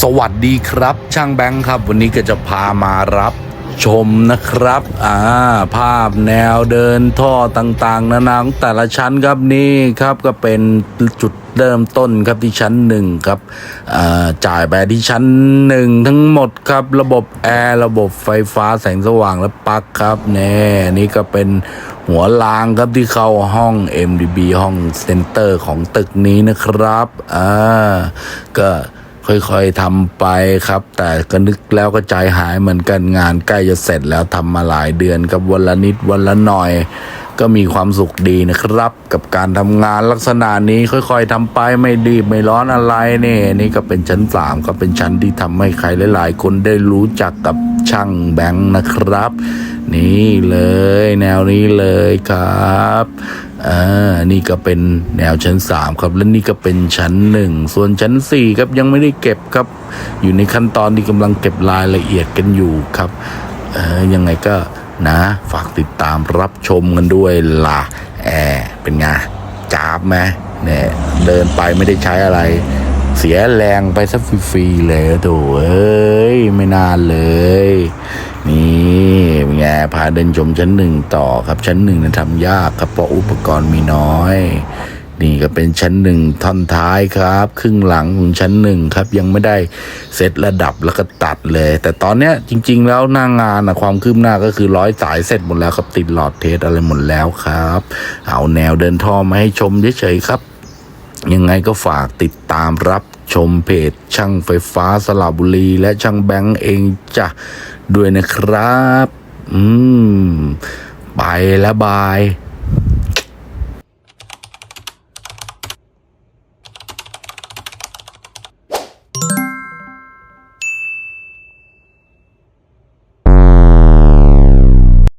สวัสดีครับ ช่างแบงค์ครับ วันนี้ก็จะพามารับชมนะครับอ่าภาพแนวเดินท่อต่างๆ นานาของแต่ละชั้นครับนี่ครับก็เป็นจุดเริ่มต้นครับที่ชั้นหนึ่งครับจ่ายไปที่ชั้นหนึ่งทั้งหมดครับ ระบบแอร์ระบบไฟฟ้าแสงสว่างและปลั๊กครับแน่นี่ก็เป็นหัวรางครับที่เข้าห้อง MDB ห้องเซ็นเตอร์ของตึกนี้นะครับอ่าก็ ค่อยๆทำไปครับ แต่ก็นึกแล้วก็ใจหายเหมือนกันงานใกล้จะเสร็จแล้วทำมาหลายเดือนกับวันละนิดวันละหน่อย ก็มีความสุขดีนะครับ กับการทำงานลักษณะนี้ค่อยๆทำไปไม่รีบไม่ร้อนอะไรนี่นี่ก็เป็นชั้นสามก็เป็นชั้นที่ทำให้ใครหลายๆ คนได้รู้จักกับช่างแบงค์นะครับ นี่เลยแนวนี้เลยครับ อ่านี่ก็เป็นแนวชั้นสามครับ และนี่ก็เป็นชั้นหนึ่งส่วนชั้นสี่ครับยังไม่ได้เก็บครับ อยู่ในขั้นตอนที่กำลังเก็บรายละเอียดกันอยู่ครับเออยังไงก็นะฝากติดตามรับชมกันด้วยล่ะแอร์เป็นไงจ้าบไหมเนี่ยเดินไปไม่ได้ใช้อะไร เสียแรงไปซะฟรีๆเลยโถเอ้ยไม่นานเลย พาเดินชมชั้นหนึ่งต่อครับชั้นหนึ่งนะทำยากครับเพราะอุปกรณ์มีน้อย นี่ก็เป็นชั้นหนึ่งท่อนท้ายครับ ครึ่งหลังของชั้นหนึ่งครับ ยังไม่ได้เซตระดับแล้วก็ตัดเลย แต่ตอนเนี้ยจริง ๆ แล้วหน้างานนะความคืบหน้าก็คือร้อยสายเสร็จหมดแล้วครับติดหลอดเทสอะไรหมดแล้วครับ เอาแนวเดินท่อมาให้ชมเฉยๆครับ ยังไงก็ฝากติดตามรับชมเพจช่างไฟฟ้าสระบุรี และช่างแบงค์เองจ้ะด้วยนะครับ อืม ไปแล้วบาย